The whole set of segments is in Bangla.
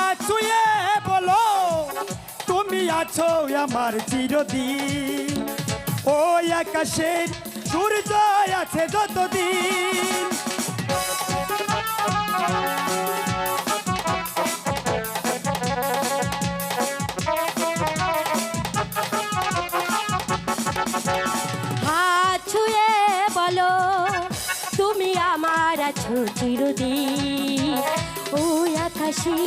আছুয়ে বলো, তুমি আছো আমার চিরদিন। ওই আকাশের সূর্য আছে যতদিন। বলো, তুমি আমার আছো চিরদিন। আকাশে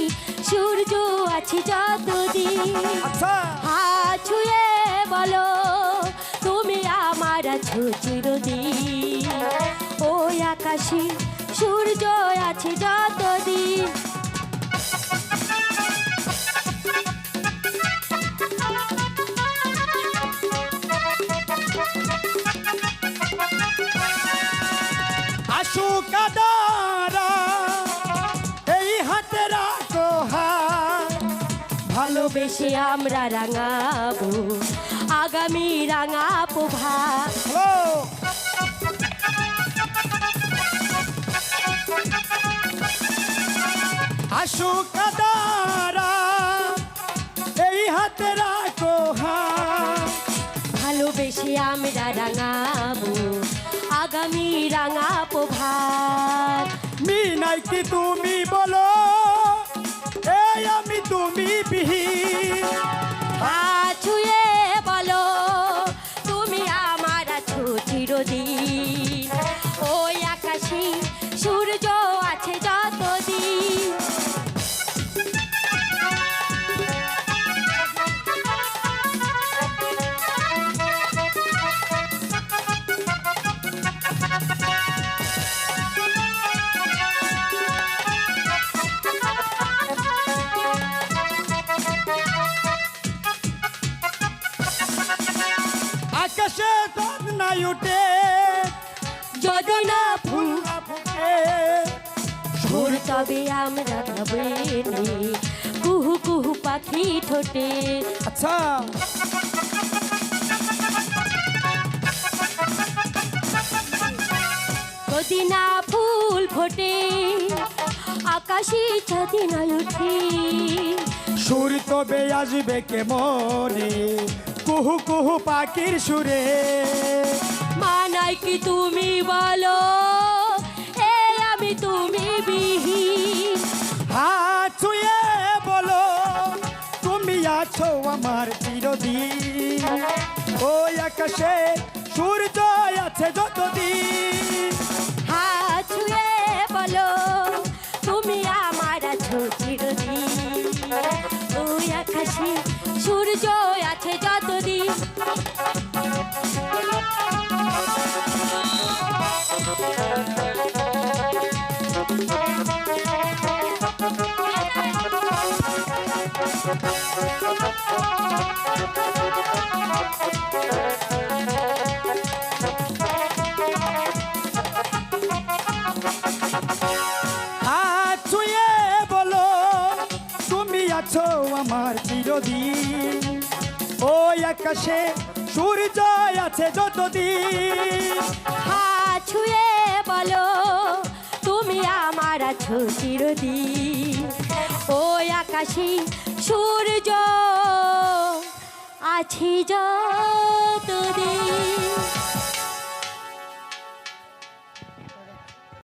সূর্য আছে যতদিন। আচ্ছা। হাত ছুঁয়ে বলো তুমি আমার আছো চিরদিন। ওই আকাশে সূর্য আছে যতদিন। ভালোবেসে আমরা রাঙাবো আগামী রাঙা প্রভা। ও আশু কাদারা এই হাতে রাখো ভালোবেসে আমরা রাঙাবো আগামী রাঙা প্রভাত মিনাই কি তুমি? বলো তুমি আমার আছো ওই আকাশে সূর্য আকাশে চাঁদ নাই উঠে। যদি না ফুল ফুটে। সুর তবে আমরা গাবে কুহু কুহু পাখি ঠোঁটে। আচ্ছা। যদি না ফুল ফোটে। আকাশে চাঁদি না উঠে। সুর তবে আসবে কে মনে কুহু কুহু পাখির সুরে। মানাই কি তুমি বলো? এ আমি তুমি বিহীন। হাত ছুঁয়ে বলো তুমি আছো আমার চিরদিন। ওই আকাশে সূর্য আছে যতদিন। হাত ছুঁয়ে বলো তুমি আমার আছো চিরদিন। ওই আকাশে সূর্য আছো আমার চিরদিন। ওই আকাশে সূর্য আছে যতদিন। হাত ছুঁয়ে বলো, তুমি আমার আছো চিরদিন। ওই আকাশে সূর্য আছি যতদিন